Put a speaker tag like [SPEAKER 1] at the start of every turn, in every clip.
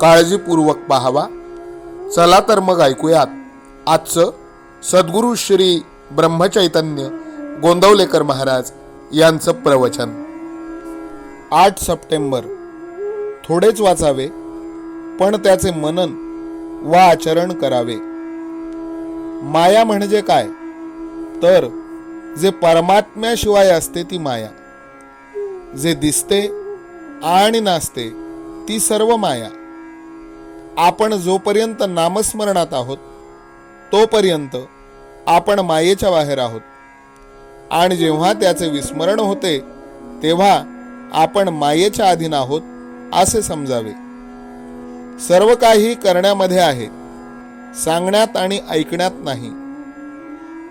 [SPEAKER 1] काळजीपूर्वक पाहावा. चला तर मग ऐकूयात. आजचं सद्गुरू श्री ब्रह्मचैतन्य गोंदवलेकर महाराज यांचं प्रवचन. आठ सप्टेंबर. थोडेच वाचावे पण त्याचे मनन व आचरण करावे. माया म्हणजे काय? तर जे परमात्म्याशिवाय असते ती माया. जे दिसते आणि नाचते ती सर्व माया. आपण जोपर्यंत नामस्मरणात आहोत तोपर्यंत आपण मायेच्या बाहेर आहोत. आणि जेव्हा त्याचे विस्मरण होते तेव्हा आपण मायेच्या अधीन आहोत असे समजावे. सर्व काही करण्यामध्ये आहे सांगण्यात आणि ऐकण्यात नाही.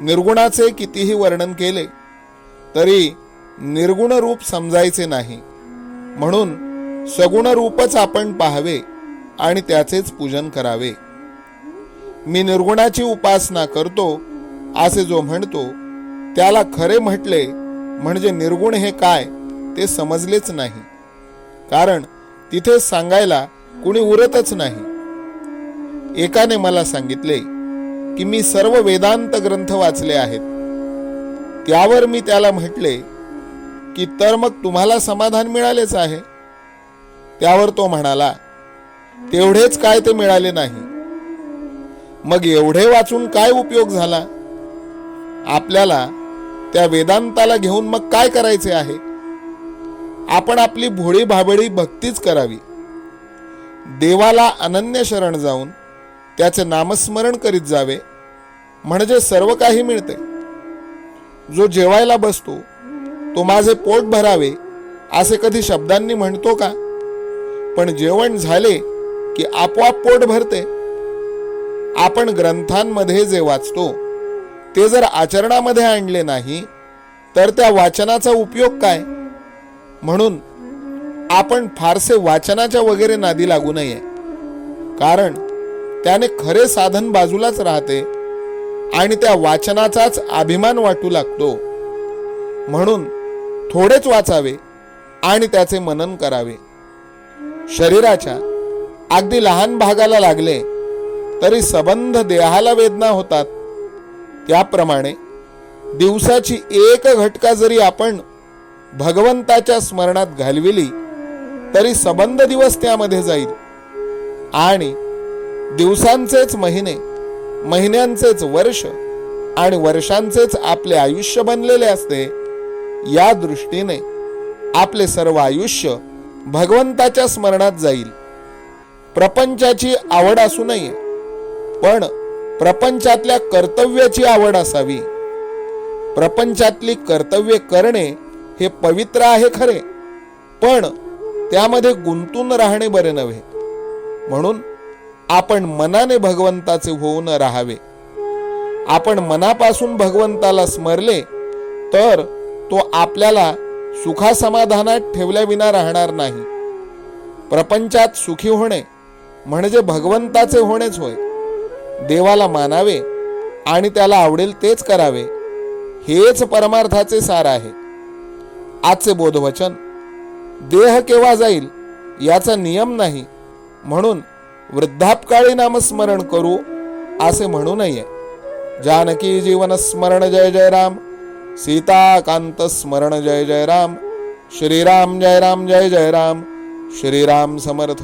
[SPEAKER 1] निर्गुणाचे कितीही वर्णन केले तरी निर्गुण रूप समजायचे नाही. म्हणून सगुण रूपच आपण पाहावे आणि त्याचेच पूजन करावे. मी निर्गुणाची उपासना करतो असे जो म्हणतो त्याला खरे म्हटले म्हणजे निर्गुण हे काय ते समजलेच नाही. कारण तिथे सांगायला कुणी उरतच नाही. एकाने मला सांगितले की मी सर्व वेदांत ग्रंथ वाचले आहेत. त्यावर मी त्याला म्हटले की तर मग तुम्हाला समाधान मिळालेच आहे. त्यावर तो म्हणाला तेवढेच काय ते मिळाले नाही. मग एवढे वाचून काय उपयोग झाला? आपल्याला त्या वेदांताला घेऊन मग काय करायचे आहे? आपण आपली भोळी भाबडी भक्तीच करावी. देवाला अनन्य शरण जाऊन त्याचे नामस्मरण करीत जावे म्हणजे सर्व काही मिळते. जो जेवायला बसतो तो माझे पोट भरावे असे कधी शब्दांनी म्हणतो का? पण जेवण झाले की आपोआप पोट भरते. आपण ग्रंथांमध्ये जे वाचतो ते जर आचरणामध्ये आणले नाही तर त्या वाचनाचा उपयोग काय? म्हणून आपण फारसे वाचनाच्या वगैरे नादी लागू नये. कारण त्याने खरे साधन बाजूलाच राहते आणि त्या वाचनाचाच अभिमान वाटू लागतो. म्हणून थोडेच वाचावे आणि त्याचे मनन करावे. शरीराच्या अगदी लहान भागाला लागले तरी सबंध देहाला वेदना होतात. त्याप्रमाणे दिवसाची एक घटका जरी आपण भगवंताच्या स्मरणात घालविली तरी सबंध दिवस त्यामध्ये जाईल. आणि दिवसांचेच महिने महिन्यांचेच वर्ष आणि वर्षांचेच आपले आयुष्य बनलेले असते या दृष्टीने आपले सर्व आयुष्य भगवंताच्या स्मरणात जाईल. प्रपंचाची आवड असू नये पण प्रपंचातल्या कर्तव्याची आवड असावी. प्रपंचातली कर्तव्य करणे हे पवित्र आहे खरे पण त्यामध्ये गुंतून राहणे बरे नव्हे. म्हणून आपण मनाने भगवंताचे होऊन राहावे. आपण मनापासून भगवंताला स्मरले तर तो आपल्याला सुखासमाधानात ठेवल्याविना राहणार नाही. प्रपंचात सुखी होणे म्हणजे भगवंताचे होणेच होय.
[SPEAKER 2] देवाला मानावे आणि त्याला आवडेल तेच करावे हेच परमार्थाचे सार आहे. आजचे बोधवचन देह केव्हा जाईल याचा नियम नाही म्हणून वृद्धापकाळी नामस्मरण करू असे म्हणू नये. जानकी जीवन स्मरण जय जय राम सीताकांत स्मरण जय जय राम श्रीराम जय राम जय जय राम श्रीराम समर्थ.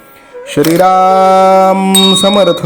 [SPEAKER 1] श्रीराम समर्थ।